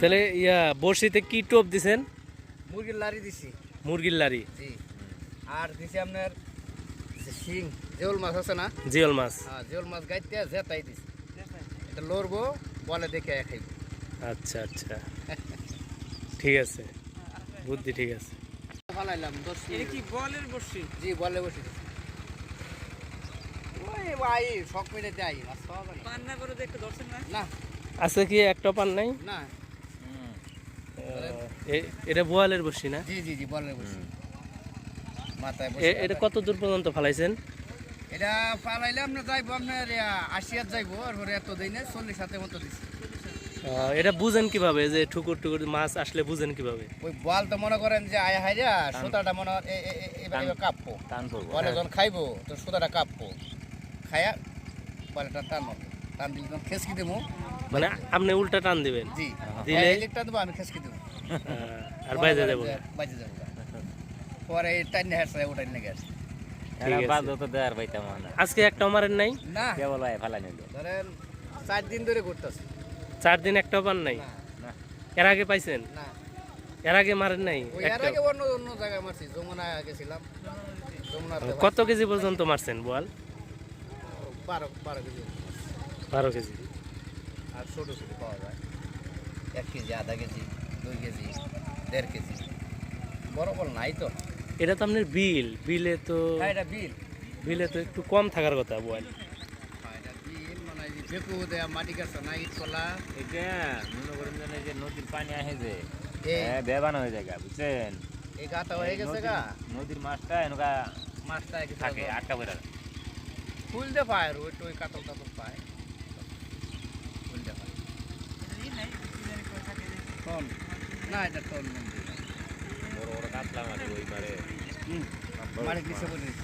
তাহলে ইয়া বড়শিতে কি টোপ দিছেন? মুরগির লারি দিছি। মুরগির লারি জি। আর দিছি আপনার শিং জেউল মাছ আছে না? জিওল মাছ। হ্যাঁ জেউল মাছ গাইতে জেতাই দিছি। এটা লড়বো বলে দেখে খাইব। আচ্ছা আচ্ছা। ঠিক আছে। বুদ্ধি ঠিক আছে। ফালাইলাম দশ এটা কি বলের বসছি জি বলে বসে না। পান্না করে দেখতে ধরছেন না? না। আছে কি একটা পান নাই? না। এটা বোয়ালের বসি না? জি জি জি বলে বসে মাথায় এটা কত দূর পর্যন্ত ফালাইছেন? এটা ফালাইলে আমরা যাইবো আপনার আশি হাত যাইবো আর এত দিই না চল্লিশ হাতের মতো দিছি। আহ, এটা বুঝেন কীভাবে যে ঠুকুর টুকুর মাছ আসলে বুঝেন কীভাবে? ওই বল তো মনে করেন যে আয় হাইরা সুতাটা মনে হয় কাঁপবো। বলে যখন খাইবো তো সুতাটা কাঁপবো। খায়া বলেটা টান টান দিলে খেসকি দেবো। মানে আপনি উল্টা টান দিবেন? জি। দিলে? এই দেবো আমি খেসকি দেবো। আর। বাজে যাব পরে টাইনে হেসে নিয়ে গেছে। আজকে মারেন নাই? কেবল ভাই ধরেন চার দিন ধরে ঘুরতেছে। চার দিন একটাও পান নাই? না না। এর আগে পাইছেন? এর আগে মারেন নাই? এর আগে অন্য অন্য জায়গায় মারছি যমুনা গেছিলাম যমুনাতে কত কেজি পর্যন্ত মারছেন বোয়াল? বারো বারো কেজি। বারো কেজি। আর ছোটো ছোটো পাওয়া যায়। এক কেজি আধা কেজি দুই কেজি দেড় কেজি। বড় বড় নাই তো। এটা তো আপনার বিল বিলে তো হ্যাঁ এটা বিল। বিলে তো একটু কম থাকার কথা হ্যাঁ বিল এই যে ফেকু দেয়া মাটি কাছে না ইট কলা। এটা মনে করেন যেন যে নদীর পানি আসে যে। হ্যাঁ, বেবানো হয়ে যায় বুঝছেন? এই হয়ে গেছে গা। নদীর মাছটা এনেকা মাছটা একটু থাকে আটকা পড়ে। ফুল দে পায় আর ওই ওই কাতল কাতল পায়। টন? না এটা টন মন্দির। বড় বড় কাতলা মাছ ওই পারে। মানে কিসে বলিস